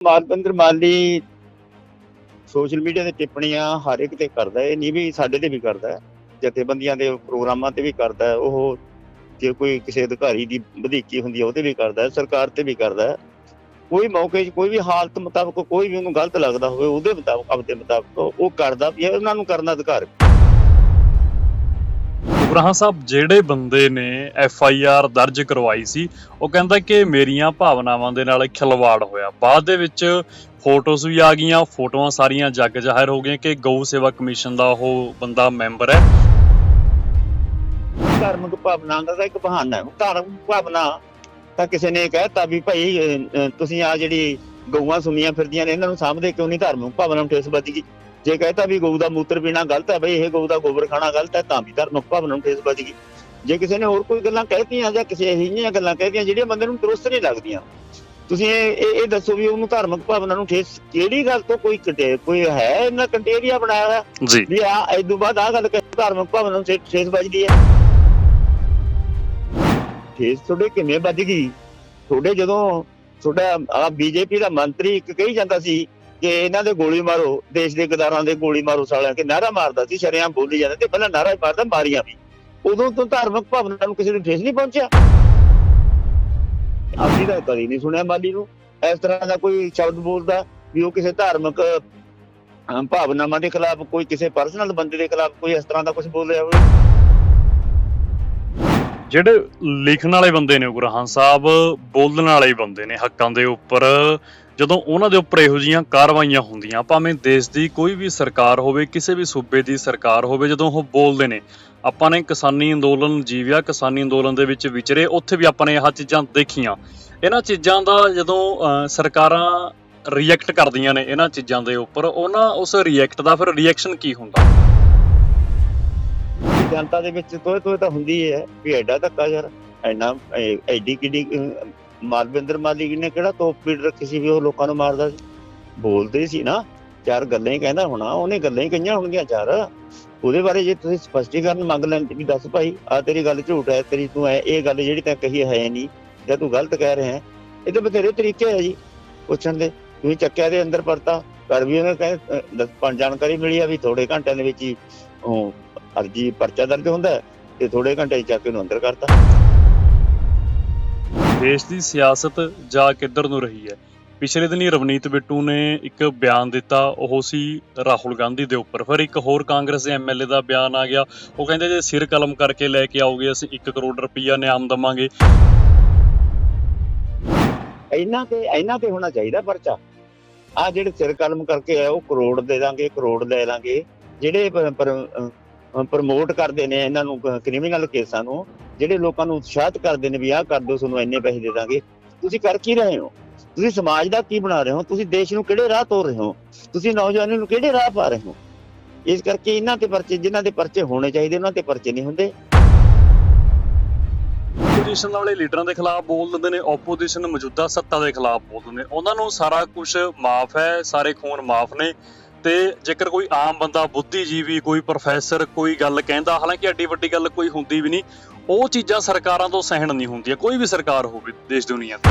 ਮਾਲਵਿੰਦਰ ਮਾਲੀ social media ਤੇ ਟਿੱਪਣੀਆਂ ਹਰ ਇੱਕ ਤੇ ਕਰਦਾ ਇਹ ਨਹੀਂ ਵੀ ਸਾਡੇ ਤੇ ਵੀ ਕਰਦਾ ਜਥੇਬੰਦੀਆਂ ਦੇ ਪ੍ਰੋਗਰਾਮਾਂ ਤੇ ਵੀ ਕਰਦਾ ਉਹ ਜੇ ਕੋਈ ਕਿਸੇ ਅਧਿਕਾਰੀ ਦੀ ਵਧੀਕੀ ਹੁੰਦੀ ਹੈ, ਉਹਦੇ ਵੀ ਕਰਦਾ ਸਰਕਾਰ ਤੇ ਵੀ ਕਰਦਾ ਕੋਈ ਮੌਕੇ 'ਚ ਕੋਈ ਵੀ ਹਾਲਤ ਮੁਤਾਬਕ ਕੋਈ ਵੀ ਉਹਨੂੰ ਗਲਤ ਲੱਗਦਾ ਹੋਵੇ, ਉਹਦੇ ਮੁਤਾਬਕ, ਆਪਦੇ ਮੁਤਾਬਕ ਉਹ ਕਰਦਾ ਵੀ ਉਹਨਾਂ ਨੂੰ ਕਰਨ ਦਾ ਅਧਿਕਾਰ ਉਗਰਾਹਾਂ ਸਾਹਿਬ, ਜਿਹੜੇ ਬੰਦੇ ਨੇ ਐਫ ਆਈ ਆਰ ਦਰਜ ਕਰਵਾਈ ਸੀ, ਉਹ ਕਹਿੰਦਾ ਕਿ ਮੇਰੀਆਂ ਭਾਵਨਾਵਾਂ ਦੇ ਨਾਲ ਖਿਲਵਾੜ ਹੋਇਆ। ਬਾਅਦ ਦੇ ਵਿੱਚ ਫੋਟੋਜ਼ ਵੀ ਆ ਗਈਆਂ, ਫੋਟੋਆਂ ਸਾਰੀਆਂ ਜੱਗ ਜ਼ਾਹਿਰ ਹੋ ਗਈਆਂ ਕਿ ਗਊ ਸੇਵਾ ਕਮਿਸ਼ਨ ਦਾ ਉਹ ਬੰਦਾ ਮੈਂਬਰ ਹੈ। ਧਾਰਮਿਕ ਭਾਵਨਾ ਦਾ ਤਾਂ ਇੱਕ ਬਹਾਨਾ ਹੈ। ਧਾਰਮਿਕ ਭਾਵਨਾ ਤਾਂ ਕਿਸੇ ਨੇ ਕਹਿਤਾ ਵੀ ਭਾਈ ਤੁਸੀਂ ਆ ਜਿਹੜੀ ਗਊਆਂ ਸੁਣੀਆਂ ਫਿਰਦੀਆਂ ਨੇ, ਇਹਨਾਂ ਨੂੰ ਸਾਹਮਣੇ ਕਿਉਂ ਨਹੀਂ? ਧਾਰਮਿਕ ਭਾਵਨਾ ਨੂੰ ਠੇਸ ਵੱਜਗੀ ਜੇ ਕਹਿਤਾ ਵੀ ਗਊ ਦਾ ਮੂਤਰ ਪੀਣਾ ਗਲਤ ਹੈ ਬਈ ਇਹ ਗਊ ਦਾ ਗੋਬਰ ਖਾਣਾ ਗਲਤ ਹੈ ਤਾਂ ਵੀ ਧਾਰਮਿਕ ਭਾਵਨਾ ਨੂੰ ਠੇਸ ਵੱਜਗੀ ਜੇ ਕਿਸੇ ਨੇ ਹੋਰ ਕੋਈ ਗੱਲਾਂ ਕਹਿਤੀਆਂ ਜਾਂ ਕਿਸੇ ਇਹੀਆਂ ਗੱਲਾਂ ਕਹਿਤੀਆਂ ਜਿਹੜੀਆਂ ਬੰਦੇ ਨੂੰ ਦਰੁਸਤ ਨਹੀਂ ਲੱਗਦੀਆਂ ਤੁਸੀਂ ਇਹ ਇਹ- ਦੱਸੋ ਵੀ ਉਹਨੂੰ ਧਾਰਮਿਕ ਭਾਵਨਾ ਨੂੰ ਠੇਸ ਕਿਹੜੀ ਗੱਲ ਤੋਂ ਕੋਈ ਕਟੇ ਕੋਈ ਹੈ ਇਹਨਾਂ ਕੰਟੇਰੀਆ ਬਣਾਇਆ ਹੋਇਆ? ਵੀ ਆ ਇਦੋਂ ਬਾਅਦ ਆ ਗੱਲ ਕਰ ਧਾਰਮਿਕ ਭਾਵਨਾ ਨੂੰ ਠੇਸ ਵੱਜਦੀ ਹੈ। ਠੇਸ ਤੁਹਾਡੇ ਕਿਵੇਂ ਵੱਜ ਗਈ? ਤੁਹਾਡੇ ਜਦੋਂ ਤੁਹਾਡਾ ਆ ਬੀਜੇਪੀ ਦਾ ਮੰਤਰੀ ਇੱਕ ਕਹੀ ਜਾਂਦਾ ਸੀ ਕਿ ਇਹਨਾਂ ਦੇ ਗੋਲੀ ਮਾਰੋ, ਦੇਸ਼ ਦੇ ਗਦਾਰਾਂ ਦੇ ਗੋਲੀ ਮਾਰੋ ਸਾਲਿਆਂ, ਕੇ ਨਾਰਾ ਮਾਰਦਾ ਸੀ, ਸ਼ਰਿਆਮ ਬੋਲੀ ਜਾਂਦਾ ਤੇ ਪਹਿਲਾਂ ਨਾਰਾ ਹੀ ਮਾਰਦਾ, ਮਾਰੀਆਂ ਵੀ। ਉਦੋਂ ਤੋਂ ਧਾਰਮਿਕ ਭਾਵਨਾ ਨੂੰ ਕਿਸੇ ਨੂੰ ਠੇਸ ਨਹੀਂ ਪਹੁੰਚਿਆ। ਅਸੀਂ ਤਾਂ ਕਦੀ ਨਹੀਂ ਸੁਣਿਆ ਮਾਲੀ ਨੂੰ। ਇਸ ਤਰ੍ਹਾਂ ਦਾ ਕੋਈ ਸ਼ਬਦ ਬੋਲਦਾ ਵੀ ਉਹ ਕਿਸੇ ਧਾਰਮਿਕ ਭਾਵਨਾਵਾਂ ਦੇ ਖਿਲਾਫ, ਕੋਈ ਕਿਸੇ ਪਰਸਨਲ ਬੰਦੇ ਦੇ ਖਿਲਾਫ ਕੋਈ ਇਸ ਤਰ੍ਹਾਂ ਦਾ ਕੁਝ ਬੋਲਿਆ ਹੋਵੇ। ਜਿਹੜੇ ਲਿਖਣ ਵਾਲੇ ਬੰਦੇ ਨੇ ਉਗਰਾਹਾਂ ਸਾਹਿਬ, ਬੋਲਣ ਵਾਲੇ ਬੰਦੇ ਨੇ ਹੱਕਾਂ ਦੇ ਉੱਪਰ, ਜਦੋਂ ਉਹਨਾਂ ਦੇ ਉੱਪਰ ਇਹੋ ਜੀਆਂ ਕਾਰਵਾਈਆਂ ਹੁੰਦੀਆਂ, ਭਾਵੇਂ ਦੇਸ਼ ਦੀ ਕੋਈ ਵੀ ਸਰਕਾਰ ਹੋਵੇ, ਕਿਸੇ ਵੀ ਸੂਬੇ ਦੀ ਸਰਕਾਰ ਹੋਵੇ, ਜਦੋਂ ਉਹ ਬੋਲਦੇ ਨੇ, ਆਪਾਂ ਨੇ ਕਿਸਾਨੀ ਅੰਦੋਲਨ ਜੀਵਿਆ, ਕਿਸਾਨੀ ਅੰਦੋਲਨ ਦੇ ਵਿੱਚ ਵਿਚਰੇ, ਉੱਥੇ ਵੀ ਆਪਾਂ ਨੇ ਇਹ ਚੀਜ਼ਾਂ ਦੇਖੀਆਂ। ਇਹਨਾਂ ਚੀਜ਼ਾਂ ਦਾ ਜਦੋਂ ਸਰਕਾਰਾਂ ਰਿਐਕਟ ਕਰਦੀਆਂ ਨੇ ਇਹਨਾਂ ਚੀਜ਼ਾਂ ਦੇ ਉੱਪਰ, ਉਹਨਾਂ, ਉਸ ਰਿਐਕਟ ਦਾ ਫਿਰ ਰਿਐਕਸ਼ਨ ਕੀ ਹੁੰਦਾ? ਜਨਤਾ ਦੇ ਵਿੱਚ ਤੋਏ ਤੋਏ ਤਾਂ ਹੁੰਦੀ ਹੈ ਵੀ ਐਡਾ ਧੱਕਾ ਯਾਰ ਐਨਾ ਐਡੀ ਕਿਡੀ ਮਾਲਵਿੰਦਰ ਮਾਲੀ ਨੇ ਕਿਹੜਾ ਤੋਪ ਪੀੜ ਰੱਖੀ ਸੀ ਵੀ ਉਹ ਲੋਕਾਂ ਨੂੰ ਮਾਰਦਾ ਸੀ? ਬੋਲਦੇ ਸੀ ਨਾ, ਚਾਰ ਗੱਲਾਂ ਹੀ ਕਹਿੰਦਾ ਹੋਣਾ, ਉਹਨੇ ਗੱਲਾਂ ਹੀ ਕਹੀਆਂ ਹੋਣਗੀਆਂ ਚਾਰ। ਉਹਦੇ ਬਾਰੇ ਜੇ ਤੁਸੀਂ ਸਪਸ਼ਟੀਕਰਨ ਮੰਗ ਲੈਣ ਵੀ ਦੱਸ ਭਾਈ, ਆ ਤੇਰੀ ਗੱਲ ਝੂਠ ਹੈ, ਤੇਰੀ ਤੂੰ ਐ, ਇਹ ਗੱਲ ਜਿਹੜੀ ਤੈਂ ਕਹੀ ਹੈ ਨਹੀਂ, ਜਾਂ ਤੂੰ ਗਲਤ ਕਹਿ ਰਿਹਾ ਹੈ, ਇਹ ਤਾਂ ਬਥੇਰੇ ਤਰੀਕੇ ਹੈ ਜੀ, ਪੁੱਛਣ ਦੇ। ਤੁਸੀਂ ਚੱਕਿਆ ਦੇ ਅੰਦਰ ਪਰਤਾ ਕਰ ਵੀ ਉਹਨੇ ਕਹੇ ਪੰਜ ਜਾਣਕਾਰੀ ਮਿਲੀ ਆ ਵੀ ਥੋੜੇ ਘੰਟਿਆਂ ਦੇ ਵਿੱਚ ਹੀ ਅਰਜੀ ਪਰਚਾ ਦਰਜ ਹੁੰਦਾ ਤੇ ਥੋੜੇ ਘੰਟੇ ਚੱਕ ਕੇ ਨੂੰ ਅੰਦਰ ਕਰਤਾ। ਦੇਸ਼ ਦੀ ਸਿਆਸਤ ਜਾ ਕਿੱਧਰ ਨੂੰ ਰਹੀ ਹੈ? ਪਿਛਲੇ ਦਿਨੀ ਰਵਨੀਤ ਬਿੱਟੂ ਨੇ ਇੱਕ ਬਿਆਨ ਦਿੱਤਾ ਉਹ ਸੀ ਰਾਹੁਲ ਗਾਂਧੀ ਦੇ ਉੱਪਰ। ਫਿਰ ਇੱਕ ਹੋਰ ਕਾਂਗਰਸ ਦੇ ਐਮਐਲਏ ਦਾ ਬਿਆਨ ਆ ਗਿਆ। ਉਹ ਕਹਿੰਦੇ ਜੇ ਸਿਰ ਕਲਮ ਕਰਕੇ ਲੈ ਕੇ ਆਓਗੇ ਅਸੀਂ 1 ਕਰੋੜ ਰੁਪਈਆ ਨਿਆਮ ਦਵਾਂਗੇ। ਇਹਨਾਂ ਤੇ ਇਹਨਾਂ ਤੇ ਹੋਣਾ ਚਾਹੀਦਾ ਪਰਚਾ। ਆ ਜਿਹੜੇ ਸਿਰ ਕਲਮ ਕਰਕੇ ਆ ਉਹ ਕਰੋੜ ਦੇ ਦਾਂਗੇ ਕਰੋੜ ਲੈ ਲਾਂਗੇ। ਜਿਹੜੇ ਪ੍ਰਮੋਟ ਕਰਦੇ ਨੇ ਇਹਨਾਂ ਨੂੰ ਕ੍ਰਿਮੀਨਲ ਕੇਸਾਂ ਨੂੰ, ਜਿਹੜੇ ਲੋਕਾਂ ਨੂੰ ਉਤਸ਼ਾਹਿਤ ਕਰਦੇ ਨੇ ਵੀ ਆਹ ਕਰ ਦਿਓ, ਤੁਹਾਨੂੰ ਇੰਨੇ ਪੈਸੇ ਦੇ ਦਾਂਗੇ। ਤੁਸੀਂ ਕਰ ਕੀ ਰਹੇ ਹੋ? ਤੁਸੀਂ ਸਮਾਜ ਦਾ ਕੀ ਬਣਾ ਰਹੇ ਹੋ? ਤੁਸੀਂ ਦੇਸ਼ ਨੂੰ ਕਿਹੜੇ ਰਾਹ ਤੋਰ ਰਹੇ ਹੋ? ਤੁਸੀਂ ਨੌਜਵਾਨਾਂ ਨੂੰ ਕਿਹੜੇ ਰਾਹ ਪਾ ਰਹੇ ਹੋ? ਇਸ ਕਰਕੇ ਇਹਨਾਂ ਤੇ ਪਰਚੇ, ਜਿਨ੍ਹਾਂ ਦੇ ਪਰਚੇ ਹੋਣੇ ਚਾਹੀਦੇ, ਉਹਨਾਂ ਤੇ ਪਰਚੇ ਨਹੀਂ ਹੁੰਦੇ। ਆਪੋਜੀਸ਼ਨ ਵਾਲੇ ਲੀਡਰਾਂ ਦੇ ਖਿਲਾਫ ਬੋਲ ਦਿੰਦੇ ਨੇ ਆਪੋਜੀਸ਼ਨ ਮੌਜੂਦਾ ਸੱਤਾ ਦੇ ਖਿਲਾਫ ਬੋਲ ਨੇ। ਉਹਨਾਂ ਨੂੰ ਸਾਰਾ ਕੁਝ ਮਾਫ ਹੈ, ਸਾਰੇ ਖੂਨ ਮਾਫ ਨੇ। ਤੇ ਜੇਕਰ ਕੋਈ ਆਮ ਬੰਦਾ, ਬੁੱਧੀਜੀਵੀ, ਕੋਈ ਪ੍ਰੋਫੈਸਰ ਕੋਈ ਗੱਲ ਕਹਿੰਦਾ, ਹਾਲਾਂਕਿ ਐਡੀ ਵੱਡੀ ਗੱਲ ਕੋਈ ਹੁੰਦੀ ਵੀ ਨਹੀਂ, ਉਹ ਚੀਜ਼ਾਂ ਸਰਕਾਰਾਂ ਤੋਂ ਸਹਿਣ ਨਹੀਂ ਹੁੰਦੀਆਂ, ਕੋਈ ਵੀ ਸਰਕਾਰ ਹੋਵੇ ਦੇਸ਼ ਦੁਨੀਆ ਦੀ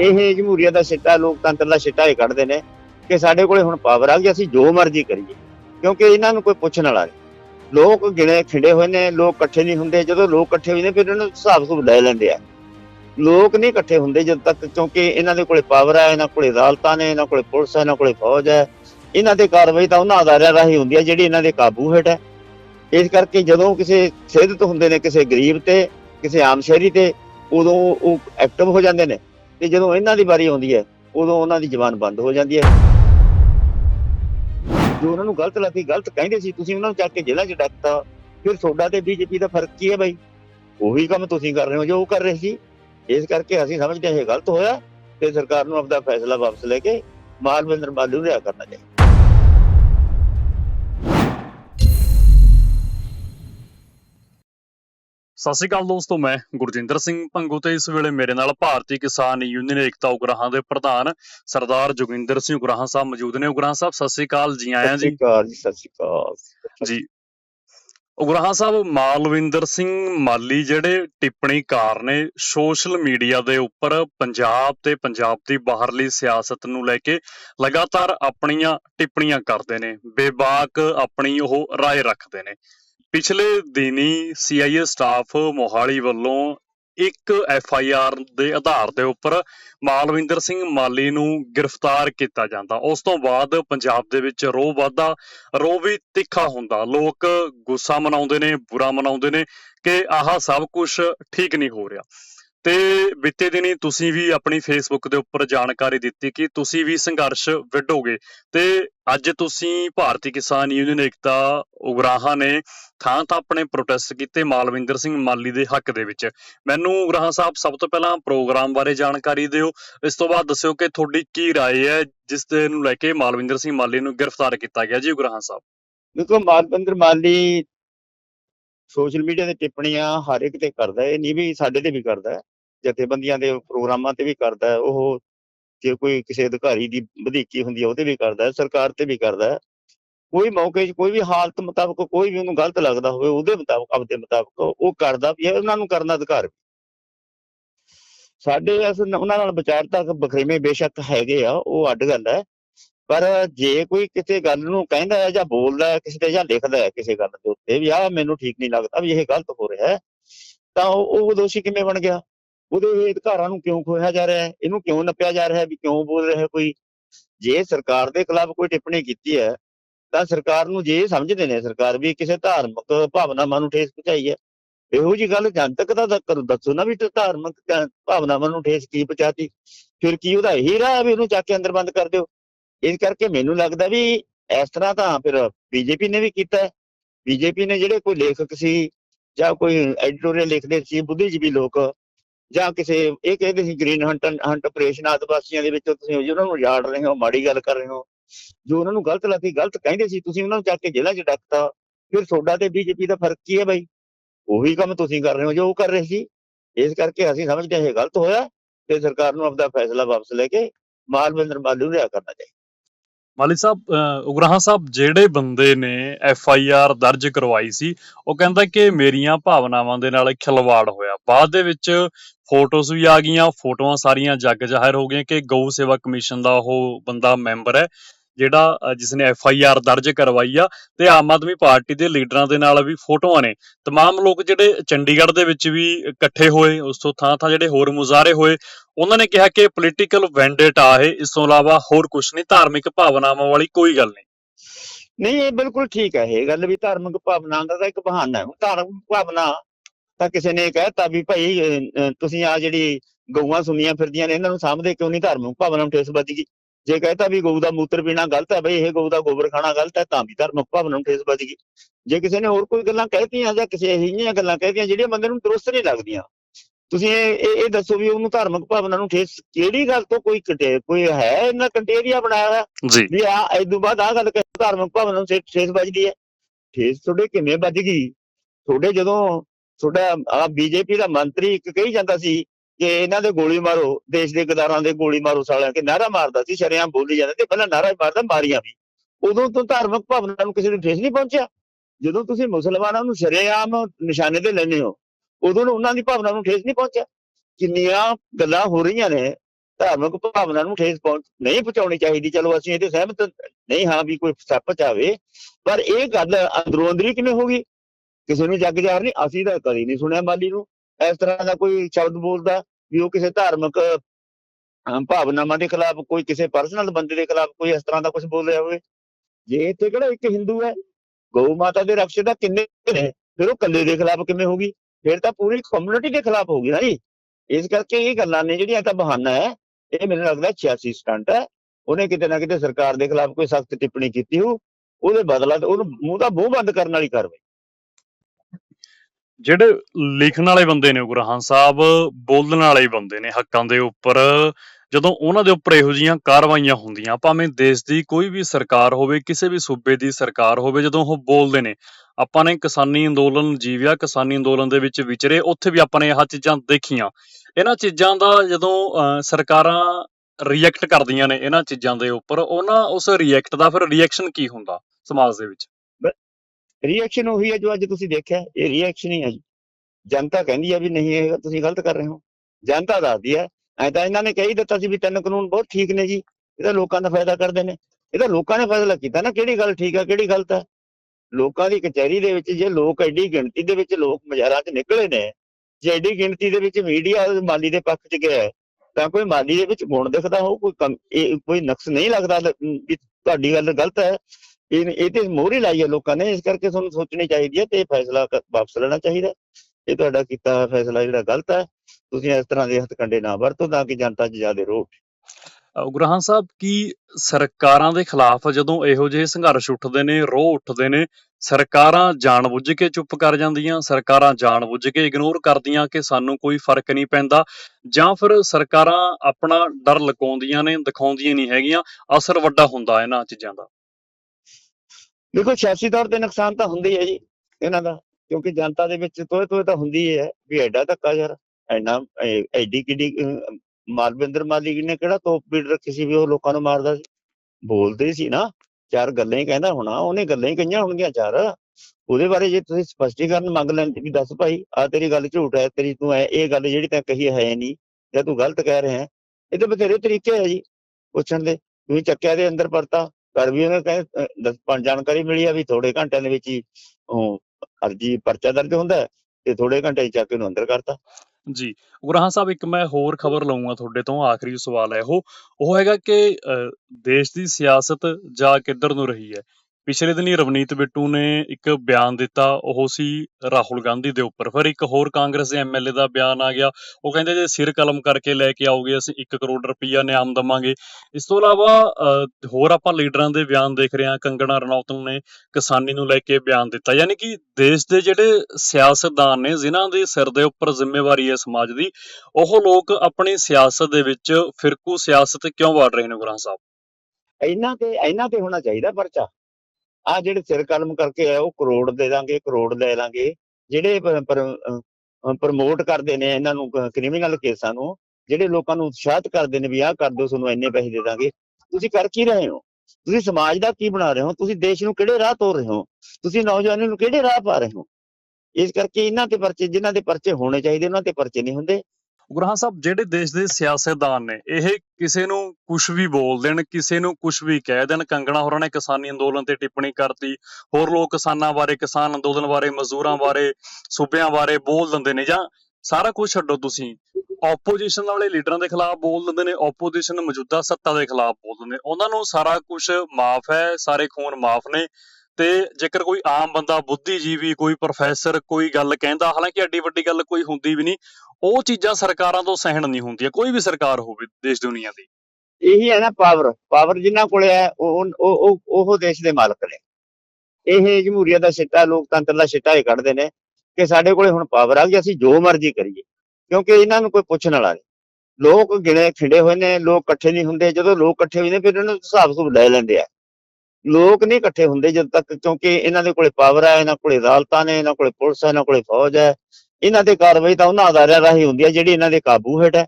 ਇਹ ਜਮਹੂਰੀਅਤ ਦਾ ਸਿੱਟਾ, ਲੋਕਤੰਤਰ ਦਾ ਸਿੱਟਾ ਹੀ ਕੱਢਦੇ ਨੇ ਕਿ ਸਾਡੇ ਕੋਲੇ ਹੁਣ ਪਾਵਰ ਆ ਗਈ, ਅਸੀਂ ਜੋ ਮਰਜ਼ੀ ਕਰੀਏ, ਕਿਉਂਕਿ ਇਹਨਾਂ ਨੂੰ ਕੋਈ ਪੁੱਛਣ ਵਾਲਾ ਨਹੀਂ। ਲੋਕ ਗਿਣੇ ਖਿੰਡੇ ਹੋਏ ਨੇ, ਲੋਕ ਇਕੱਠੇ ਨਹੀਂ ਹੁੰਦੇ, ਜਦੋਂ ਲੋਕ ਇਕੱਠੇ ਹੋਏ ਨੇ, ਫਿਰ ਇਹਨਾਂ ਨੂੰ ਹਿਸਾਬ ਸੁਭ ਲੈ ਲੈਂਦੇ ਆ। ਲੋਕ ਨਹੀਂ ਇਕੱਠੇ ਹੁੰਦੇ ਜਦ ਤੱਕ, ਕਿਉਂਕਿ ਇਹਨਾਂ ਦੇ ਕੋਲੇ ਪਾਵਰ ਹੈ, ਇਹਨਾਂ ਕੋਲੇ ਅਦਾਲਤਾਂ ਨੇ, ਇਹਨਾਂ ਕੋਲੇ ਪੁਲਿਸ ਹੈ, ਇਹਨਾਂ ਕੋਲੇ ਫੌਜ ਹੈ। ਇਹਨਾਂ ਦੇ ਕਾਰਵਾਈ ਤਾਂ ਉਹਨਾਂ ਅਦਾਰਿਆਂ ਰਾਹੀਂ ਹੁੰਦੀ ਹੈ, ਜਿਹੜੀ ਇਹਨਾਂ ਦੇ ਕਾਬੂ ਹੇਠ ਹੈ। ਇਸ ਕਰਕੇ ਜਦੋਂ ਕਿਸੇ ਸਿਹਦਤ ਹੁੰਦੇ ਨੇ, ਕਿਸੇ ਗਰੀਬ ਤੇ, ਕਿਸੇ ਆਮ ਸ਼ਹਿਰੀ ਤੇ, ਉਦੋਂ ਉਹ ਐਕਟਿਵ ਹੋ ਜਾਂਦੇ ਨੇ। ਤੇ ਜਦੋਂ ਇਹਨਾਂ ਦੀ ਵਾਰੀ ਆਉਂਦੀ ਹੈ, ਉਦੋਂ ਉਹਨਾਂ ਦੀ ਜ਼ਬਾਨ ਬੰਦ ਹੋ ਜਾਂਦੀ ਹੈ। ਜੋ ਉਹਨਾਂ ਨੂੰ ਗਲਤ ਲੱਗੀ, ਗਲਤ ਕਹਿੰਦੇ ਸੀ, ਤੁਸੀਂ ਉਹਨਾਂ ਨੂੰ ਚੱਕ ਕੇ ਜੇਲ੍ਹਾਂ 'ਚ ਡੱਕਤਾ। ਫਿਰ ਤੁਹਾਡਾ ਤੇ ਬੀਜੇਪੀ ਦਾ ਫ਼ਰਕ ਕੀ ਹੈ ਬਾਈ? ਉਹੀ ਕੰਮ ਤੁਸੀਂ ਕਰ ਰਹੇ ਹੋ, ਜੋ ਉਹ ਕਰ ਰਹੇ ਸੀ। ਇਸ ਕਰਕੇ ਅਸੀਂ ਸਮਝਦੇ ਹਾਂ ਇਹ ਗਲਤ ਹੋਇਆ ਤੇ ਸਰਕਾਰ ਨੂੰ ਆਪਦਾ ਫੈਸਲਾ ਵਾਪਸ ਲੈ ਕੇ ਮਾਲਵਿੰਦਰ ਮਾਲੂ ਨੂੰ ਰਿਹਾ ਕਰਨਾ ਚਾਹੀਦਾ। ਸਤਿ ਸ਼੍ਰੀ ਅਕਾਲ ਦੋਸਤੋ ਮੈਂ ਗੁਰਜਿੰਦਰ ਸਿੰਘ ਭੰਗੂ ਤੇ ਇਸ ਵੇਲੇ ਮੇਰੇ ਨਾਲ ਭਾਰਤੀ ਕਿਸਾਨ ਯੂਨੀਅਨ ਏਕਤਾ ਉਗਰਾਹਾਂ ਦੇ ਪ੍ਰਧਾਨ ਸਰਦਾਰ ਜੋਗਿੰਦਰ ਸਿੰਘ ਉਗਰਾਹਾਂ ਸਾਹਿਬ ਮੌਜੂਦ ਨੇ। ਉਗਰਾਹਾਂ ਸਾਹਿਬ ਸਤਿ ਸ਼੍ਰੀ ਅਕਾਲ ਜੀ ਆਇਆਂ ਸਤਿ ਜੀ ਸ਼੍ਰੀ ਅਕਾਲ ਜੀ ਸਤਿ ਸ਼੍ਰੀ ਅਕਾਲ। ਜੀ ਉਗਰਾਹਾਂ ਸਾਹਿਬ ਮਾਲਵਿੰਦਰ ਸਿੰਘ ਮਾਲੀ ਜਿਹੜੇ ਟਿੱਪਣੀਕਾਰ ਨੇ ਸੋਸ਼ਲ ਮੀਡੀਆ ਦੇ ਉੱਪਰ ਪੰਜਾਬ ਤੇ ਪੰਜਾਬ ਦੀ ਬਾਹਰਲੀ ਸਿਆਸਤ ਨੂੰ ਲੈ ਕੇ ਲਗਾਤਾਰ ਆਪਣੀਆਂ ਟਿੱਪਣੀਆਂ ਕਰਦੇ ਨੇ ਬੇਬਾਕ ਆਪਣੀ ਉਹ رائے ਰੱਖਦੇ ਨੇ ਪਿਛਲੇ ਦਿਨੀ ਸੀਆਈਏ ਸਟਾਫ ਮੋਹਾਲੀ ਵੱਲੋਂ ਇੱਕ ਐਫ ਆਈ ਆਰ ਦੇ ਆਧਾਰ ਦੇ ਉੱਪਰ ਮਾਲਵਿੰਦਰ ਸਿੰਘ ਮਾਲੀ ਨੂੰ ਗ੍ਰਿਫਤਾਰ ਕੀਤਾ ਜਾਂਦਾ। ਉਸ ਤੋਂ ਬਾਅਦ ਪੰਜਾਬ ਦੇ ਵਿੱਚ ਰੋਹ ਵਾਧਾ, ਰੋਹ ਵੀ ਤਿੱਖਾ ਹੁੰਦਾ। ਲੋਕ ਗੁੱਸਾ ਮਨਾਉਂਦੇ ਨੇ, ਬੁਰਾ ਮਨਾਉਂਦੇ ਨੇ ਕਿ ਆਹ ਸਭ ਕੁਝ ਠੀਕ ਨਹੀਂ ਹੋ ਰਿਹਾ। ਤੇ ਬੀਤੇ ਦਿਨੀ ਤੁਸੀਂ ਵੀ ਆਪਣੀ ਫੇਸਬੁੱਕ ਦੇ ਉੱਪਰ ਜਾਣਕਾਰੀ ਦਿੱਤੀ ਕਿ ਤੁਸੀਂ ਵੀ ਸੰਘਰਸ਼ ਵਿੱਢੋਗੇ ਤੇ ਅੱਜ ਤੁਸੀਂ ਭਾਰਤੀ ਕਿਸਾਨ ਯੂਨੀਅਨ ਏਕਤਾ ਉਗਰਾਹਾਂ ਨੇ ਥਾਂ ਥਾਂ ਆਪਣੇ ਪ੍ਰੋਟੈਸਟ ਕੀਤੇ ਮਾਲਵਿੰਦਰ ਸਿੰਘ ਮਾਲੀ ਦੇ ਹੱਕ ਦੇ ਵਿੱਚ ਮੈਨੂੰ ਉਗਰਾਹਾਂ ਸਾਹਿਬ ਸਭ ਤੋਂ ਪਹਿਲਾਂ ਪ੍ਰੋਗਰਾਮ ਬਾਰੇ ਜਾਣਕਾਰੀ ਦਿਓ ਇਸ ਤੋਂ ਬਾਅਦ ਦੱਸਿਓ ਕਿ ਤੁਹਾਡੀ ਕੀ رائے ਹੈ ਜਿਸ ਦੇ ਨੂੰ ਲੈ ਕੇ ਮਾਲਵਿੰਦਰ ਸਿੰਘ ਮਾਲੀ ਨੂੰ ਗ੍ਰਿਫਤਾਰ ਕੀਤਾ ਗਿਆ ਜੀ ਉਗਰਾਹਾਂ ਸਾਹਿਬ ਦੇਖੋ ਮਾਲਵਿੰਦਰ ਮਾਲੀ ਸੋਸ਼ਲ ਮੀਡੀਆ ਤੇ ਟਿੱਪਣੀਆਂ ਹਰ ਇੱਕ ਤੇ ਕਰਦਾ ਇਹ ਨਹੀਂ ਵੀ ਸਾਡੇ ਤੇ ਵੀ ਕਰਦਾ ਜਥੇਬੰਦੀਆਂ ਦੇ ਪ੍ਰੋਗਰਾਮਾਂ ਤੇ ਵੀ ਕਰਦਾ ਉਹ ਜੇ ਕੋਈ ਕਿਸੇ ਅਧਿਕਾਰੀ ਦੀ ਵਧੀਕੀ ਹੁੰਦੀ ਹੈ ਉਹਤੇ ਵੀ ਕਰਦਾ ਸਰਕਾਰ ਤੇ ਵੀ ਕਰਦਾ ਕੋਈ ਮੌਕੇ 'ਚ ਕੋਈ ਵੀ ਹਾਲਤ ਮੁਤਾਬਕ ਕੋਈ ਵੀ ਉਹਨੂੰ ਗਲਤ ਲੱਗਦਾ ਹੋਵੇ, ਉਹਦੇ ਮੁਤਾਬਕ, ਆਪਦੇ ਮੁਤਾਬਕ ਉਹ ਕਰਦਾ ਵੀ ਹੈ ਉਹਨਾਂ ਨੂੰ ਕਰਨ ਦਾ ਅਧਿਕਾਰ ਵੀ। ਸਾਡੇ ਅਸ ਉਹਨਾਂ ਨਾਲ ਵਿਚਾਰਤਾ ਬਖਰੇਵੇਂ ਬੇਸ਼ੱਕ ਹੈਗੇ ਆ, ਉਹ ਅੱਡ ਗੱਲ ਹੈ ਪਰ ਜੇ ਕੋਈ ਕਿਸੇ ਗੱਲ ਨੂੰ ਕਹਿੰਦਾ ਹੈ ਜਾਂ ਬੋਲਦਾ ਹੈ, ਕਿਸੇ ਤੇ ਜਾਂ ਲਿਖਦਾ ਹੈ ਕਿਸੇ ਗੱਲ ਦੇ ਉੱਤੇ ਵੀ ਆ ਮੈਨੂੰ ਠੀਕ ਨਹੀਂ ਲੱਗਦਾ ਵੀ ਇਹ ਗਲਤ ਹੋ ਰਿਹਾ ਹੈ, ਤਾਂ ਉਹ ਦੋਸ਼ੀ ਕਿਵੇਂ ਬਣ ਗਿਆ? ਉਹਦੇ ਅਧਿਕਾਰਾਂ ਨੂੰ ਕਿਉਂ ਖੋਇਆ ਜਾ ਰਿਹਾ ਹੈ? ਇਹਨੂੰ ਕਿਉਂ ਨੱਪਿਆ ਜਾ ਰਿਹਾ ਹੈ ਵੀ ਕਿਉਂ ਬੋਲ ਰਿਹਾ ਹੈ ਕੋਈ? ਜੇ ਸਰਕਾਰ ਦੇ ਖਿਲਾਫ ਕੋਈ ਟਿੱਪਣੀ ਕੀਤੀ ਹੈ, ਤਾਂ ਸਰਕਾਰ ਨੂੰ ਜੇ ਸਮਝਦੇ ਨੇ, ਸਰਕਾਰ ਵੀ ਕਿਸੇ ਧਾਰਮਿਕ ਭਾਵਨਾਵਾਂ ਨੂੰ ਠੇਸ ਪਹੁੰਚਾਈ ਹੈ। ਇਹੋ ਜੀ ਗੱਲ ਜਨਤਕ ਦਾ ਕਰੋ, ਦੱਸੋ ਨਾ ਵੀ ਧਾਰਮਿਕ ਭਾਵਨਾਵਾਂ ਨੂੰ ਠੇਸ ਕੀ ਪਹੁੰਚਾਤੀ? ਫਿਰ ਕੀ ਉਹਦਾ ਇਹੀ ਰਾਹ ਹੈ ਵੀ ਉਹਨੂੰ ਚੱਕ ਕੇ ਅੰਦਰ ਬੰਦ ਕਰ ਦਿਓ? ਇਸ ਕਰਕੇ ਮੈਨੂੰ ਲੱਗਦਾ ਵੀ ਇਸ ਤਰ੍ਹਾਂ ਤਾਂ ਫਿਰ ਬੀਜੇਪੀ ਨੇ ਵੀ ਕੀਤਾ ਹੈ। ਬੀਜੇਪੀ ਨੇ ਜਿਹੜੇ ਕੋਈ ਲੇਖਕ ਸੀ ਜਾਂ ਕੋਈ ਐਡੀਟੋਰੀਅਲ ਲਿਖਦੇ ਸੀ, ਬੁੱਧੀਜੀਵੀ ਲੋਕ, ਜਾਂ ਕਿਸੇ ਇਹ ਕਹਿੰਦੇ ਸੀ ਗ੍ਰੀਨ ਹੰਟ ਹੰਟ ਆਪਰੇਸ਼ਨ ਆਦਿਵਾਸੀਆਂ ਦੇ ਵਿੱਚੋਂ ਤੁਸੀਂ ਉਹਨਾਂ ਨੂੰ ਉਜਾੜ ਰਹੇ ਹੋ, ਮਾੜੀ ਗੱਲ ਕਰ ਰਹੇ ਹੋ, ਜੋ ਉਹਨਾਂ ਨੂੰ ਗਲਤ ਲੱਗੀ, ਗਲਤ ਕਹਿੰਦੇ ਸੀ, ਤੁਸੀਂ ਉਹਨਾਂ ਨੂੰ ਚੱਕ ਕੇ ਜੇਲ੍ਹਾਂ 'ਚ ਡੱਕਤਾ, ਫਿਰ ਤੁਹਾਡਾ ਤੇ ਬੀਜੇਪੀ ਦਾ ਫ਼ਰਕ ਕੀ ਹੈ ਬਾਈ? ਉਹੀ ਕੰਮ ਤੁਸੀਂ ਕਰ ਰਹੇ ਹੋ ਜੋ ਉਹ ਕਰ ਰਹੇ ਸੀ। ਇਸ ਕਰਕੇ ਅਸੀਂ ਸਮਝਦੇ ਹਾਂ ਇਹ ਗਲਤ ਹੋਇਆ, ਤੇ ਸਰਕਾਰ ਨੂੰ ਆਪਦਾ ਫੈਸਲਾ ਵਾਪਸ ਲੈ ਕੇ ਮਾਲਵਿੰਦਰ ਮਾਲੂ ਨੂੰ ਰਿਹਾ ਕਰਨਾ ਚਾਹੀਦਾ। ਮਾਲੀ ਸਾਹਿਬ, ਅਹ, ਉਗਰਾਹਾਂ ਸਾਹਿਬ ਜਿਹੜੇ ਬੰਦੇ ਨੇ ਐਫ ਆਈ ਆਰ ਦਰਜ ਕਰਵਾਈ ਸੀ, ਉਹ ਕਹਿੰਦਾ ਕਿ ਮੇਰੀਆਂ ਭਾਵਨਾਵਾਂ ਦੇ ਨਾਲ ਖਿਲਵਾੜ ਹੋਇਆ। ਬਾਅਦ ਦੇ ਵਿੱਚ ਫੋਟੋਜ਼ ਵੀ ਆ ਗਈਆਂ, ਫੋਟੋਆਂ ਸਾਰੀਆਂ ਜੱਗ ਜ਼ਾਹਿਰ ਹੋ ਗਈਆਂ ਕਿ ਗਊ ਸੇਵਾ ਕਮਿਸ਼ਨ ਦਾ ਉਹ ਬੰਦਾ ਮੈਂਬਰ ਹੈ। ਜਿਹੜਾ ਅਹ, ਜਿਸਨੇ ਐਫ ਆਈ ਆਰ ਦਰਜ ਕਰਵਾਈ ਆ ਤੇ ਆਮ ਆਦਮੀ ਪਾਰਟੀ ਦੇ ਲੀਡਰਾਂ ਦੇ ਨਾਲ ਵੀ ਫੋਟੋਆਂ ਨੇ तमाम ਲੋਕ ਜਿਹੜੇ ਚੰਡੀਗੜ੍ਹ ਦੇ ਵਿੱਚ ਵੀ ਇਕੱਠੇ ਹੋਏ ਉਸ ਤੋਂ ਥਾਂ ਥਾਂ ਜਿਹੜੇ ਹੋਰ ਮੁਜ਼ਾਹਰੇ ਹੋਏ ਉਹਨਾਂ ਨੇ ਕਿਹਾ ਕਿ ਪੋਲੀਟੀਕਲ ਵੈਂਡੇਟ ਆ ਇਹ ਇਸ ਤੋਂ ਇਲਾਵਾ ਹੋਰ ਕੁਝ ਨਹੀਂ ਧਾਰਮਿਕ ਭਾਵਨਾਵਾਂ ਵਾਲੀ ਕੋਈ ਗੱਲ ਨਹੀਂ ਨਹੀਂ ਇਹ ਬਿਲਕੁਲ ਠੀਕ ਹੈ ਇਹ ਗੱਲ ਵੀ ਧਾਰਮਿਕ ਭਾਵਨਾ ਦਾ ਤਾਂ ਇੱਕ ਬਹਾਨਾ ਹੈ ਹੁਣ ਧਾਰਮਿਕ ਭਾਵਨਾ ਤਾਂ ਕਿਸੇ ਨੇ ਕਹਿਤਾ ਵੀ ਭਾਈ ਅਹ, ਅਹ, ਤੁਸੀਂ ਆ ਜਿਹੜੀ ਗਊਆਂ ਸੁਣੀਆਂ ਫਿਰਦੀਆਂ ਨੇ ਇਹਨਾਂ ਨੂੰ ਸਾਹਮਣੇ ਕਿਉਂ ਨਹੀਂ ਧਾਰਮਿਕ ਭਾਵਨਾ ਨੂੰ ਠੇਸ ਵੱਜ ਗਈ ਜੇ ਕਹਿਤਾ ਵੀ ਗਊ ਦਾ ਮੂਤਰ ਪੀਣਾ ਗਲਤ ਹੈ ਬਈ ਇਹ ਗਊ ਦਾ ਗੋਬਰ ਖਾਣਾ ਗਲਤ ਹੈ ਤਾਂ ਵੀ ਧਾਰਮਿਕ ਭਾਵਨਾ ਨੂੰ ਠੇਸ ਵੱਜ ਗਈ। ਜੇ ਕਿਸੇ ਨੇ ਹੋਰ ਕੋਈ ਗੱਲਾਂ ਕਹਿਤੀਆਂ ਜਾਂ ਕਿਸੇ ਜਿਹੀਆਂ ਗੱਲਾਂ ਕਹਿਤੀਆਂ ਜਿਹੜੀਆਂ ਬੰਦੇ ਨੂੰ ਦਰੁਸਤ ਨਹੀਂ ਲੱਗਦੀਆਂ ਤੁਸੀਂ ਇਹ ਇਹ ਦੱਸੋ ਵੀ ਉਹਨੂੰ ਧਾਰਮਿਕ ਭਾਵਨਾ ਨੂੰ ਠੇਸ ਕਿਹੜੀ ਗੱਲ ਤੋਂ ਕੋਈ ਕਟੇ ਕੋਈ ਹੈ ਇਹਨਾਂ ਕੰਟੇਰੀਆ ਬਣਾਇਆ ਹੋਇਆ? ਵੀ ਆ ਇਦੋਂ ਬਾਅਦ ਆ ਗੱਲ ਕਰ ਧਾਰਮਿਕ ਭਾਵਨਾ ਨੂੰ ਠੇਸ ਵੱਜਦੀ ਹੈ। ਠੇਸ ਤੁਹਾਡੇ ਕਿਵੇਂ ਵੱਜ ਗਈ? ਤੁਹਾਡੇ ਜਦੋਂ ਤੁਹਾਡਾ ਆ ਬੀਜੇਪੀ ਦਾ ਮੰਤਰੀ ਇੱਕ ਕਹੀ ਜਾਂਦਾ ਸੀ ਕਿ ਇਹਨਾਂ ਦੇ ਗੋਲੀ ਮਾਰੋ, ਦੇਸ਼ ਦੇ ਗਦਾਰਾਂ ਦੇ ਗੋਲੀ ਮਾਰੋ ਸਾਲਿਆਂ, ਕੇ ਨਾਰਾ ਮਾਰਦਾ ਸੀ, ਸ਼ਰੇਆਮ ਬੋਲੀ ਜਾਂਦਾ ਤੇ ਪਹਿਲਾਂ ਨਾਰਾ ਮਾਰਦਾ, ਮਾਰੀਆਂ ਵੀ। ਉਦੋਂ ਤੋਂ ਧਾਰਮਿਕ ਭਾਵਨਾ ਨੂੰ ਕਿਸੇ ਨੂੰ ਠੇਸ ਨਹੀਂ ਪਹੁੰਚਿਆ। ਜਦੋਂ ਤੁਸੀਂ ਮੁਸਲਮਾਨਾਂ ਨੂੰ ਸ਼ਰੇਆਮ ਨਿਸ਼ਾਨੇ ਤੇ ਲੈਣੇ ਹੋ, ਉਦੋਂ ਉਹਨਾਂ ਦੀ ਭਾਵਨਾ ਨੂੰ ਠੇਸ ਨਹੀਂ ਪਹੁੰਚਿਆ। ਕਿੰਨੀਆਂ ਗੱਲਾਂ ਹੋ ਰਹੀਆਂ ਨੇ, ਧਾਰਮਿਕ ਭਾਵਨਾ ਨੂੰ ਠੇਸ ਪਹੁੰਚ ਨਹੀਂ ਪਹੁੰਚਾਉਣੀ ਚਾਹੀਦੀ, ਚਲੋ ਅਸੀਂ ਇਹਦੇ ਸਹਿਮਤ ਨਹੀਂ ਹਾਂ ਵੀ ਕੋਈ ਸੱਪ ਚਾਵੇ, ਪਰ ਇਹ ਗੱਲ ਅੰਦਰੋਂ ਅੰਦਰੀ ਕਿਵੇਂ ਹੋ ਗਈ? ਕਿਸੇ ਨੂੰ ਜੱਗ ਜਾਰ ਨਹੀਂ, ਅਸੀਂ ਤਾਂ ਕਦੀ ਨਹੀਂ ਸੁਣਿਆ ਮਾਲੀ ਨੂੰ। ਇਸ ਤਰ੍ਹਾਂ ਦਾ ਕੋਈ ਸ਼ਬਦ ਬੋਲਦਾ ਵੀ ਉਹ ਕਿਸੇ ਧਾਰਮਿਕ ਭਾਵਨਾਵਾਂ ਦੇ ਖਿਲਾਫ, ਕੋਈ ਕਿਸੇ ਪਰਸਨਲ ਬੰਦੇ ਦੇ ਖਿਲਾਫ ਕੋਈ ਇਸ ਤਰ੍ਹਾਂ ਦਾ ਕੁਝ ਬੋਲ ਰਿਹਾ ਹੋਵੇ। ਜੇ ਇੱਥੇ ਕਿਹੜਾ ਇੱਕ ਹਿੰਦੂ ਹੈ, ਗਊ ਮਾਤਾ ਦੇ ਰਕਸ਼ੇ ਦਾ ਕਿੰਨੇ ਨੇ, ਫਿਰ ਉਹ ਕੱਲੇ ਦੇ ਖਿਲਾਫ ਕਿਵੇਂ ਹੋਗੀ ਫਿਰ ਤਾਂ ਪੂਰੀ ਕਮਿਊਨਿਟੀ ਦੇ ਖਿਲਾਫ ਹੋਗੀ ਨਾ ਜੀ। ਇਸ ਕਰਕੇ ਇਹ ਗੱਲਾਂ ਨੇ ਜਿਹੜੀਆਂ ਤਾਂ ਬਹਾਨਾ ਹੈ, ਇਹ ਮੈਨੂੰ ਲੱਗਦਾ 86 ਸਟੰਟ ਹੈ। ਉਹਨੇ ਕਿਤੇ ਨਾ ਕਿਤੇ ਸਰਕਾਰ ਦੇ ਖਿਲਾਫ ਕੋਈ ਸਖਤ ਟਿੱਪਣੀ ਕੀਤੀ ਹੋ ਉਹਦੇ ਬਦਲਾ ਤੇ ਉਹਨੂੰ ਮੂੰਹ ਦਾ ਮੂੰਹ ਬੰਦ ਕਰਨ ਵਾਲੀ ਕਾਰਵਾਈ। ਜਿਹੜੇ ਲਿਖਣ ਵਾਲੇ ਬੰਦੇ ਨੇ ਉਗਰਾਹਾਂ ਸਾਹਿਬ ਬੋਲਣ ਵਾਲੇ ਬੰਦੇ ਨੇ ਹੱਕਾਂ ਦੇ ਉੱਪਰ ਜਦੋਂ ਉਹਨਾਂ ਦੇ ਉੱਪਰ ਇਹੋ ਜਿਹੀਆਂ ਕਾਰਵਾਈਆਂ ਹੁੰਦੀਆਂ ਭਾਵੇਂ ਦੇਸ਼ ਦੀ ਕੋਈ ਵੀ ਸਰਕਾਰ ਹੋਵੇ ਕਿਸੇ ਵੀ ਸੂਬੇ ਦੀ ਸਰਕਾਰ ਹੋਵੇ ਜਦੋਂ ਉਹ ਬੋਲਦੇ ਨੇ ਆਪਾਂ ਨੇ ਕਿਸਾਨੀ ਅੰਦੋਲਨ ਜੀਵਿਆ ਕਿਸਾਨੀ ਅੰਦੋਲਨ ਦੇ ਵਿੱਚ ਵਿਚਰੇ ਉੱਥੇ ਵੀ ਆਪਾਂ ਨੇ ਆਹ ਚੀਜ਼ਾਂ ਦੇਖੀਆਂ। ਇਹਨਾਂ ਚੀਜ਼ਾਂ ਦਾ ਜਦੋਂ ਅਹ, ਸਰਕਾਰਾਂ ਰਿਐਕਟ ਕਰਦੀਆਂ ਨੇ ਇਹਨਾਂ ਚੀਜ਼ਾਂ ਦੇ ਉੱਪਰ ਉਹਨਾਂ ਉਸ ਰਿਐਕਟ ਦਾ ਫਿਰ ਰਿਐਕਸ਼ਨ ਕੀ ਹੁੰਦਾ ਸਮਾਜ ਦੇ ਵਿੱਚ? ਰਿਐਕਸ਼ਨ ਉਹੀ ਹੈ ਜੋ ਅੱਜ ਤੁਸੀਂ ਦੇਖਿਆ ਇਹ ਰਿਐਕਸ਼ਨ ਹੀ ਹੈ ਜੀ। ਜਨਤਾ ਕਹਿੰਦੀ ਹੈ ਵੀ ਨਹੀਂ ਇਹ ਤੁਸੀਂ ਗਲਤ ਕਰ ਰਹੇ ਹੋ। ਜਨਤਾ ਦੱਸਦੀ ਹੈ ਐ ਤਾਂ ਇਹਨਾਂ ਨੇ ਕਹੀ ਦਿੱਤਾ ਸੀ ਵੀ ਤਿੰਨ ਕਾਨੂੰਨ ਬਹੁਤ ਠੀਕ ਨੇ ਜੀ ਇਹ ਤਾਂ ਲੋਕਾਂ ਦਾ ਫਾਇਦਾ ਕਰਦੇ ਨੇ। ਇਹ ਤਾਂ ਲੋਕਾਂ ਨੇ ਫੈਸਲਾ ਕੀਤਾ ਨਾ ਕਿਹੜੀ ਗੱਲ ਠੀਕ ਹੈ ਕਿਹੜੀ ਗਲਤ ਹੈ। ਲੋਕਾਂ ਦੀ ਕਚਹਿਰੀ ਦੇ ਵਿੱਚ ਜੇ ਲੋਕ ਐਡੀ ਗਿਣਤੀ ਦੇ ਵਿੱਚ ਲੋਕ ਬਾਜ਼ਾਰਾਂ 'ਚ ਨਿਕਲੇ ਨੇ ਜੇ ਐਡੀ ਗਿਣਤੀ ਦੇ ਵਿੱਚ ਮੀਡੀਆ ਮਾਲੀ ਦੇ ਪੱਖ 'ਚ ਗਿਆ ਹੈ, ਤਾਂ ਕੋਈ ਮਾਲੀ ਦੇ ਵਿੱਚ ਗੁਣ ਦਿਖਦਾ ਹੋ ਕੋਈ ਕਮ- ਕੋਈ ਨਕਸ ਨਹੀਂ ਲੱਗਦਾ ਵੀ ਤੁਹਾਡੀ ਗੱਲ ਗਲਤ ਹੈ। ਇਹ ਇਹ ਤੇ ਮੋਹਰੀ ਲਾਈ ਹੈ ਲੋਕਾਂ ਨੇ, ਇਸ ਕਰਕੇ ਤੁਹਾਨੂੰ ਸੋਚਣੀ ਚਾਹੀਦੀ ਹੈ ਤੇ ਇਹ ਫੈਸਲਾ ਵਾਪਸ ਲੈਣਾ ਚਾਹੀਦਾ। ਇਹ ਤੁਹਾਡਾ ਕੀਤਾ ਹੋਇਆ ਫੈਸਲਾ ਜਿਹੜਾ ਗਲਤ ਹੈ, ਤੁਸੀਂ ਇਸ ਤਰ੍ਹਾਂ ਦੇ ਹੱਥਕੰਡੇ ਨਾ ਵਰਤੋ ਤਾਂ ਕਿ ਜਨਤਾ 'ਚ ਜ਼ਿਆਦਾ ਰੋਹ ਉਗਰਾਹਾਂ ਸਾਹਿਬ, ਕੀ ਸਰਕਾਰਾਂ ਦੇ ਖਿਲਾਫ ਜਦੋਂ ਇਹੋ ਜਿਹੇ ਸੰਘਰਸ਼ ਉੱਠਦੇ ਨੇ, ਰੋਹ ਉੱਠਦੇ ਨੇ, ਸਰਕਾਰਾਂ ਜਾਣਬੁੱਝ ਕੇ ਚੁੱਪ ਕਰ ਜਾਂਦੀਆਂ, ਸਰਕਾਰਾਂ ਜਾਣਬੁੱਝ ਕੇ ਇਗਨੋਰ ਕਰਦੀਆਂ ਕਿ ਸਾਨੂੰ ਕੋਈ ਫ਼ਰਕ ਨਹੀਂ ਪੈਂਦਾ, ਜਾਂ ਫਿਰ ਸਰਕਾਰਾਂ ਆਪਣਾ ਡਰ ਲੁਕਾਉਂਦੀਆਂ ਨੇ, ਦਿਖਾਉਂਦੀਆਂ ਨਹੀਂ ਹੈਗੀਆਂ, ਅਸਰ ਵੱਡਾ ਹੁੰਦਾ ਇਹਨਾਂ ਚੀਜ਼ਾਂ ਦਾ? ਦੇਖੋ ਸਿਆਸੀ ਤੌਰ ਤੇ ਨੁਕਸਾਨ ਤਾਂ ਹੁੰਦਾ ਹੈ ਜੀ, ਇਹਨਾਂ ਦਾ, ਕਿਉਂਕਿ ਜਨਤਾ ਦੇ ਵਿੱਚ ਤੋਏ ਤੋਏ ਤਾਂ ਹੁੰਦੀ ਹੈ ਵੀ ਐਡਾ ਧੱਕਾ ਯਾਰ, ਐਨਾ ਐਡੀ ਕਿੱਡੀ ਮਾਲਵਿੰਦਰ ਮਾਲੀ ਨੇ ਕਿਹੜਾ ਤੋਪ ਬੀੜ ਰੱਖੀ ਸੀ ਵੀ ਉਹ ਲੋਕਾਂ ਨੂੰ ਮਾਰਦਾ ਸੀ? ਬੋਲਦੇ ਸੀ ਨਾ, ਚਾਰ ਗੱਲਾਂ ਹੀ ਕਹਿੰਦਾ ਹੋਣਾ, ਉਹਨੇ ਗੱਲਾਂ ਹੀ ਕਹੀਆਂ ਹੋਣਗੀਆਂ ਚਾਰ। ਉਹਦੇ ਬਾਰੇ ਜੇ ਤੁਸੀਂ ਸਪਸ਼ਟੀਕਰਨ ਮੰਗ ਲੈਣ ਵੀ ਦੱਸ ਭਾਈ ਆ ਤੇਰੀ ਗੱਲ ਝੂਠ ਹੈ, ਤੇਰੀ ਤੂੰ ਐ, ਇਹ ਗੱਲ ਜਿਹੜੀ ਤੈਂ ਕਹੀ ਹੈ ਨਹੀਂ, ਜਾਂ ਤੂੰ ਗਲਤ ਕਹਿ ਰਿਹਾ ਹੈ ਇਹ ਤਾਂ ਬਥੇਰੇ ਤਰੀਕੇ ਹੈ ਜੀ ਪੁੱਛਣ ਦੇ ਤੁਸੀਂ ਚੱਕਿਆ ਦੇ ਅੰਦਰ ਪਰਤਾ। ਕਰ ਵੀ ਉਹਨੇ ਕਹੇ ਜਾਣਕਾਰੀ ਮਿਲੀ ਆ ਵੀ ਥੋੜੇ ਘੰਟਿਆਂ ਦੇ ਵਿੱਚ ਹੀ ਅਰਜੀ, ਪਰਚਾ ਦਰਜ ਹੁੰਦਾ ਤੇ ਥੋੜੇ ਘੰਟੇ ਚ ਚੱਕ ਕੇ ਉਹਨੂੰ ਅੰਦਰ ਕਰਤਾ। ਜੀ ਉਗਰਾਹਾਂ ਸਾਹਿਬ, ਇੱਕ ਮੈਂ ਹੋਰ ਖਬਰ ਲਵਾਂਗਾ ਤੁਹਾਡੇ ਤੋਂ, ਆਖਰੀ ਸਵਾਲ ਹੈ ਉਹ ਉਹ ਹੈਗਾ ਕਿ ਦੇਸ਼ ਦੀ ਸਿਆਸਤ ਜਾ ਕਿੱਧਰ ਨੂੰ ਰਹੀ ਹੈ? ਪਿਛਲੇ ਦਿਨੀ ਰਵਨੀਤ ਬਿੱਟੂ ਨੇ ਇੱਕ ਬਿਆਨ ਦਿੱਤਾ, ਉਹ ਸੀ ਰਾਹੁਲ ਗਾਂਧੀ ਦੇ ਉੱਪਰ। ਫਿਰ ਇੱਕ ਹੋਰ ਕਾਂਗਰਸ ਦੇ ਐਮਐਲਏ ਦਾ ਬਿਆਨ ਆ ਗਿਆ। ਉਹ ਕਹਿੰਦੇ ਜੇ ਸਿਰ ਕਲਮ ਕਰਕੇ ਲੈ ਕੇ ਆਓਗੇ, ਅਸੀਂ 1 ਕਰੋੜ ਰੁਪਈਆ ਨਿਆਮ ਦਵਾਂਗੇ। ਇਸ ਤੋਂ ਇਲਾਵਾ ਹੋਰ ਆਪਾਂ ਲੀਡਰਾਂ ਦੇ ਬਿਆਨ ਦੇਖ ਰਹੇ ਹਾਂ। ਕੰਗਣਾ ਰਣੌਤ ਨੇ ਕਿਸਾਨੀ ਨੂੰ ਲੈ ਕੇ ਬਿਆਨ ਦਿੱਤਾ। ਯਾਨੀ ਕਿ ਦੇਸ਼ ਦੇ ਜਿਹੜੇ ਸਿਆਸਤਦਾਨ ਨੇ, ਜਿਨ੍ਹਾਂ ਦੇ ਸਿਰ ਦੇ ਉੱਪਰ ਜ਼ਿੰਮੇਵਾਰੀ ਹੈ ਸਮਾਜ ਦੀ, ਉਹ ਲੋਕ ਆਪਣੀ ਸਿਆਸਤ ਦੇ ਵਿੱਚ ਫਿਰਕੂ ਸਿਆਸਤ ਕਿਉਂ ਵੜ ਰਹੇ ਨੇ ਗੁਰਾਂ ਸਾਹਿਬ? ਇਹਨਾਂ ਤੇ ਇਹਨਾਂ ਤੇ ਹੋਣਾ ਚਾਹੀਦਾ ਪਰਚਾ। ਆ ਜਿਹੜੇ ਸਿਰ ਕਲਮ ਕਰਕੇ ਆ ਉਹ ਕਰੋੜ ਦੇ ਦਾਂਗੇ, ਕਰੋੜ ਲੈ ਲਾਂਗੇ। ਜਿਹੜੇ ਪ੍ਰਮੋਟ ਕਰਦੇ ਨੇ ਇਹਨਾਂ ਨੂੰ ਕ੍ਰਿਮੀਨਲ ਕੇਸਾਂ ਨੂੰ, ਜਿਹੜੇ ਲੋਕਾਂ ਨੂੰ ਉਤਸ਼ਾਹਿਤ ਕਰਦੇ ਨੇ ਵੀ ਆਹ ਕਰ ਦਿਓ, ਤੁਹਾਨੂੰ ਇੰਨੇ ਪੈਸੇ ਦੇ ਦਾਂਗੇ। ਤੁਸੀਂ ਕਰ ਕੀ ਰਹੇ ਹੋ? ਤੁਸੀਂ ਸਮਾਜ ਦਾ ਕੀ ਬਣਾ ਰਹੇ ਹੋ? ਤੁਸੀਂ ਦੇਸ਼ ਨੂੰ ਕਿਹੜੇ ਰਾਹ ਤੋਰ ਰਹੇ ਹੋ? ਤੁਸੀਂ ਨੌਜਵਾਨਾਂ ਨੂੰ ਕਿਹੜੇ ਰਾਹ ਪਾ ਰਹੇ ਹੋ? ਇਸ ਕਰਕੇ ਇਹਨਾਂ ਤੇ ਪਰਚੇ, ਜਿਨ੍ਹਾਂ ਦੇ ਪਰਚੇ ਹੋਣੇ ਚਾਹੀਦੇ, ਉਹਨਾਂ ਤੇ ਪਰਚੇ ਨਹੀਂ ਹੁੰਦੇ। ਗੁਰਾਂ ਸਾਹਿਬ, ਜਿਹੜੇ ਦੇਸ਼ ਦੇ ਸਿਆਸਤਦਾਨ ਨੇ, ਇਹ ਕਿਸੇ ਨੂੰ ਕੁਝ ਵੀ ਬੋਲ ਦੇਣ, ਕਿਸੇ ਨੂੰ ਕੁਝ ਵੀ ਕਹਿ ਦੇਣ, ਕੰਗਣਾ ਹੋਰਾਂ ਨੇ ਕਿਸਾਨੀ ਅੰਦੋਲਨ ਤੇ ਟਿੱਪਣੀ ਕਰਤੀ, ਹੋਰ ਲੋਕ ਕਿਸਾਨਾਂ ਬਾਰੇ, ਕਿਸਾਨ ਅੰਦੋਲਨ ਬਾਰੇ, ਮਜ਼ਦੂਰਾਂ ਬਾਰੇ, ਸੂਬਿਆਂ ਬਾਰੇ ਬੋਲ ਦਿੰਦੇ ਨੇ ਜਾਂ ਸਾਰਾ ਕੁਝ ਛੱਡੋ ਤੁਸੀਂ। ਆਪੋਜੀਸ਼ਨ ਵਾਲੇ ਲੀਡਰਾਂ ਦੇ ਖਿਲਾਫ ਬੋਲ ਦਿੰਦੇ ਨੇ ਆਪੋਜੀਸ਼ਨ ਮੌਜੂਦਾ ਸੱਤਾ ਦੇ ਖਿਲਾਫ ਬੋਲ ਦਿੰਦੇ ਨੇ। ਉਹਨਾਂ ਨੂੰ ਸਾਰਾ ਕੁਝ ਮਾਫ ਹੈ, ਸਾਰੇ ਖੂਨ ਮਾਫ ਨੇ। ਤੇ ਜੇਕਰ ਕੋਈ ਆਮ ਬੰਦਾ, ਬੁੱਧੀਜੀਵੀ, ਕੋਈ ਪ੍ਰੋਫੈਸਰ ਕੋਈ ਗੱਲ ਕਹਿੰਦਾ, ਹਾਲਾਂਕਿ ਐਡੀ ਵੱਡੀ ਗੱਲ ਕੋਈ ਹੁੰਦੀ ਵੀ ਨਹੀਂ, ਉਹ ਚੀਜ਼ਾਂ ਸਰਕਾਰਾਂ ਤੋਂ ਸਹਿਣ ਨਹੀਂ ਹੁੰਦੀਆਂ, ਕੋਈ ਵੀ ਸਰਕਾਰ ਹੋਵੇ ਦੇਸ਼ ਦੁਨੀਆ ਦੀ। ਇਹੀ ਹੈ ਨਾ ਪਾਵਰ ਪਾਵਰ ਜਿਨ੍ਹਾਂ ਕੋਲੇ ਹੈ, ਉਹ ਉਹ ਉਹ ਦੇਸ਼ ਦੇ ਮਾਲਕ ਨੇ। ਇਹ ਜਮਹੂਰੀਅਤ ਦਾ ਸਿੱਟਾ, ਲੋਕਤੰਤਰ ਦਾ ਸਿੱਟਾ ਹੀ ਕੱਢਦੇ ਨੇ ਕਿ ਸਾਡੇ ਕੋਲੇ ਹੁਣ ਪਾਵਰ ਆ ਗਈ, ਅਸੀਂ ਜੋ ਮਰਜ਼ੀ ਕਰੀਏ, ਕਿਉਂਕਿ ਇਹਨਾਂ ਨੂੰ ਕੋਈ ਪੁੱਛਣ ਵਾਲਾ ਨਹੀਂ। ਲੋਕ ਗਿਣੇ ਖਿੰਡੇ ਹੋਏ ਨੇ, ਲੋਕ ਇਕੱਠੇ ਨਹੀਂ ਹੁੰਦੇ, ਜਦੋਂ ਲੋਕ ਇਕੱਠੇ ਹੁੰਦੇ ਫਿਰ ਇਹਨਾਂ ਨੂੰ ਹਿਸਾਬ ਸੁਭ ਲੈ ਲੈਂਦੇ ਆ। ਲੋਕ ਨਹੀਂ ਇਕੱਠੇ ਹੁੰਦੇ ਜਦ ਤੱਕ, ਕਿਉਂਕਿ ਇਹਨਾਂ ਦੇ ਕੋਲੇ ਪਾਵਰ ਹੈ, ਇਹਨਾਂ ਕੋਲੇ ਅਦਾਲਤਾਂ ਨੇ, ਇਹਨਾਂ ਕੋਲੇ ਪੁਲਿਸ ਹੈ, ਇਹਨਾਂ ਕੋਲੇ ਫੌਜ ਹੈ। ਇਹਨਾਂ ਤੇ ਕਾਰਵਾਈ ਤਾਂ ਉਹਨਾਂ ਅਦਾਰਿਆਂ ਰਾਹੀਂ ਹੁੰਦੀ ਹੈ, ਜਿਹੜੀ ਇਹਨਾਂ ਦੇ ਕਾਬੂ ਹੇਠ ਹੈ।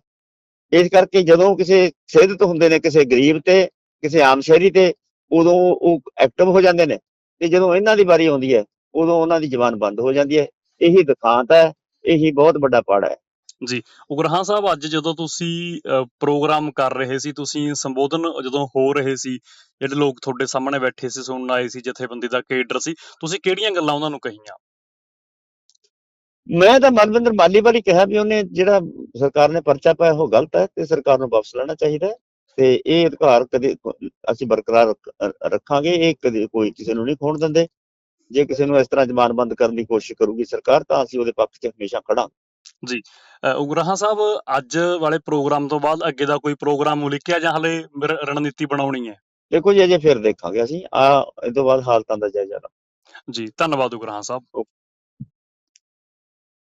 ਇਸ ਕਰਕੇ ਜਦੋਂ ਕਿਸੇ ਸਿਹਦਤ ਹੁੰਦੇ ਨੇ, ਕਿਸੇ ਗਰੀਬ ਤੇ, ਕਿਸੇ ਆਮ ਸ਼ਹਿਰੀ ਤੇ, ਉਦੋਂ ਉਹ ਐਕਟਿਵ ਹੋ ਜਾਂਦੇ ਨੇ। ਤੇ ਜਦੋਂ ਇਹਨਾਂ ਦੀ ਵਾਰੀ ਆਉਂਦੀ ਹੈ, ਉਦੋਂ ਉਹਨਾਂ ਦੀ ਜ਼ਬਾਨ ਬੰਦ ਹੋ ਜਾਂਦੀ ਹੈ। ਇਹੀ ਦਿਖਾਂਤ ਹੈ, ਇਹੀ ਬਹੁਤ ਵੱਡਾ ਪਾੜ ਹੈ। ਉਗਰਹਾਂ ਸਾਹਿਬ, ਅੱਜ ਜਦੋਂ ਤੁਸੀਂ ਪ੍ਰੋਗਰਾਮ ਕਰ ਰਹੇ ਸੀ, ਤੁਸੀਂ ਸੰਬੋਧਨ ਜਦੋਂ ਹੋ ਰਹੇ ਸੀ, ਜਿਹੜੇ ਲੋਕ ਤੁਹਾਡੇ ਸਾਹਮਣੇ ਬੈਠੇ ਸੀ, ਸੁਣਨ ਆਏ ਸੀ, ਜਥੇਬੰਦੀ ਦਾ ਕੇਡਰ ਸੀ, ਤੁਸੀਂ ਕਿਹੜੀਆਂ ਗੱਲਾਂ ਉਹਨਾਂ ਨੂੰ ਕਹੀਆਂ? ਮੈਂ ਤਾਂ ਮਨਵਿੰਦਰ ਮਾਲੀ ਵਾਲੀ ਕਿਹਾ ਵੀ ਉਹਨੇ ਜਿਹੜਾ ਸਰਕਾਰ ਨੇ ਪਰਚਾ ਪਾਇਆ, ਉਹ ਗਲਤ ਹੈ ਤੇ ਸਰਕਾਰ ਨੂੰ ਵਾਪਸ ਲੈਣਾ ਚਾਹੀਦਾ ਤੇ ਇਹ ਅਧਿਕਾਰ ਕਦੇ ਅਸੀਂ ਬਰਕਰਾਰ ਰੱਖਾਂਗੇ, ਇਹ ਕਦੇ ਕੋਈ ਕਿਸੇ ਨੂੰ ਨਹੀਂ ਖੋਣ ਦਿੰਦੇ। ਜੇ ਕਿਸੇ ਨੂੰ ਇਸ ਤਰ੍ਹਾਂ ਜ਼ਮਾਨਬੰਦ ਕਰਨ ਦੀ ਕੋਸ਼ਿਸ਼ ਕਰੂਗੀ ਸਰਕਾਰ, ਤਾਂ ਅਸੀਂ ਉਹਦੇ ਪੱਖ 'ਚ ਹਮੇਸ਼ਾ ਖੜਾਂਗੇ। ਅ, ਉਗਰਾਹਾਂ ਸਾਹਿਬ ਅੱਜ ਵਾਲੇ ਪ੍ਰੋਗਰਾਮ ਤੋਂ ਬਾਅਦ ਅੱਗੇ ਦਾ ਕੋਈ ਪ੍ਰੋਗਰਾਮ ਉਲੀਕਿਆ ਜਾਂ ਹਲੇ ਰ- ਰਣਨੀਤੀ ਬਣਾਉਣੀ ਹੈ? ਦੇਖੋ ਜੀ ਅਜੇ ਫਿਰ ਦੇਖਾਂਗੇ ਅਸੀਂ। ਆ ਇਹ ਤੋਂ ਬਾਅਦ ਹਾਲਤਾਂ ਦਾ ਜਾਇਜ਼ਾ ਲਵਾਂਗੇ। ਜੀ ਧੰਨਵਾਦ ਉਗਰਾਹਾਂ ਸਾਹਿਬ।